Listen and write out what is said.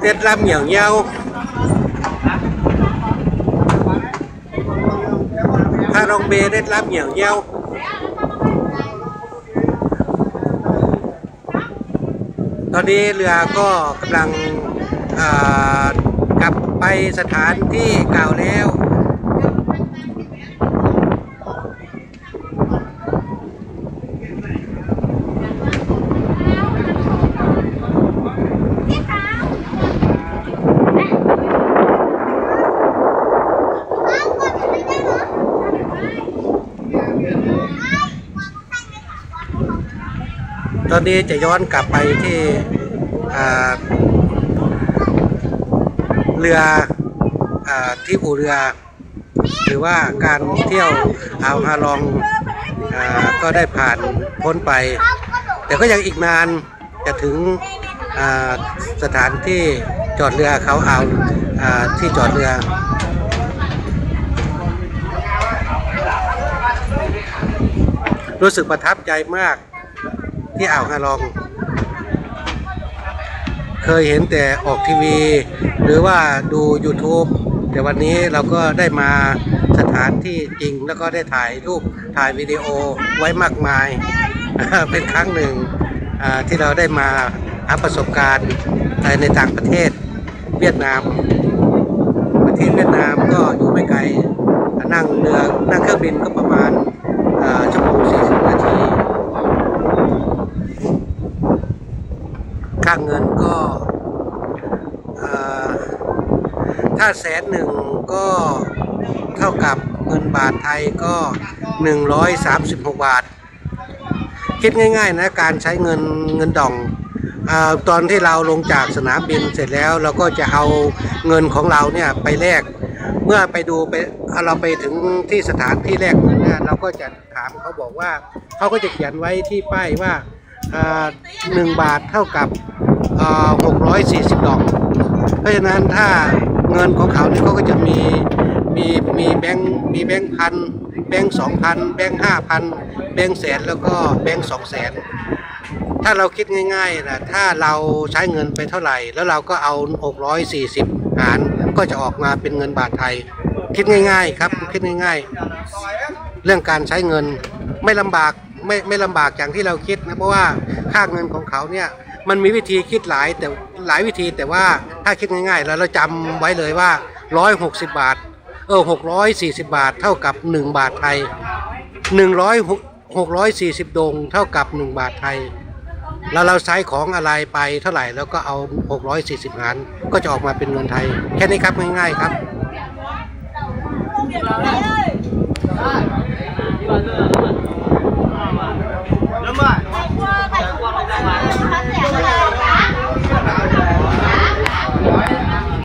เด็ดลำเหนียวเหี่ยวพารองเบเด็ดลำเหนียวเหี่ยวตอนนี้เรือก็กำลังกลับไปสถานที่เก่าแล้ว ตอนนี้จะย้อนกลับไปที่เรืออที่อู่เรือ หรือว่าการเที่ยวอ่าวฮาลองอก็ได้ผ่านพ้นไป แต่ก็ยังอีกนานจะถึงสถานที่จอดเรือเขาอ่าวอ่าที่จอดเรือรู้สึกประทับใจมาก ที่อ่าวฮาลอง เคยเห็นแต่ออกทีวี หรือว่าดู YouTube แต่วันนี้เราก็ได้มาสถานที่จริงแล้วก็ได้ถ่ายรูปถ่ายวิดีโอไว้มากมาย เป็นครั้งหนึ่งที่เราได้มาหาประสบการณ์ในต่างประเทศเวียดนาม ประเทศเวียดนามก็อยู่ไม่ไกลนั่งเรือนั่งเครื่องบินก็ประมาณอ่าชั่วโมง40 นาที ค่าเงินก็ถ้าแสนหนึ่งก็เท่ากับเงินบาทไทยก็ 136 บาท คิดง่ายๆนะการใช้เงินเงินดองอตอนที่เราลงจากสนามบินเสร็จแล้วเราก็จะเอาเงินของเราเนี่ยไปแลกเมื่อไปดูไปเราไปถึงที่สถานที่แลกเงินเนี่ยเราก็จะถามเขาบอกว่าเขาก็จะเขียนไว้ที่ป้ายว่าหนึ่งบาทเท่ากับ หกร้อยสี่สิบดอก เพราะฉะนั้นถ้าเงินของเขาเนี่ยเขาก็จะมีมีมีแบงค์มีแบงค์พันแบงค์สองพันแบงค์ห้าพันแบงค์แสนแล้วก็แบงค์สองแสนถ้าเราคิดง่ายๆนะถ้าเราใช้เงินไปเท่าไหร่ แล้วเราก็เอา 640 หารก็จะออกมาเป็นเงินบาทไทย คิดง่าย ๆ ครับคิดง่าย ๆ เรื่องการใช้เงินไม่ลำบากไม่ไม่ลำบากอย่างที่เราคิดนะเพราะว่าค่าเงินของเขาเนี่ย มันมีวิธีคิดหลายแต่หลายวิธีแต่ว่าถ้าคิดง่ายๆ แล้วเราจำไว้เลยว่า 160 บาท เออ640 บาท เท่ากับ 1 บาทไทย 100 640 ดง เท่ากับ 1 บาทไทย แล้วเราใช้ของอะไรไปเท่าไหร่แล้วก็เอา 640หารก็จะออกมาเป็นเงินไทย แค่นี้ครับง่ายๆครับ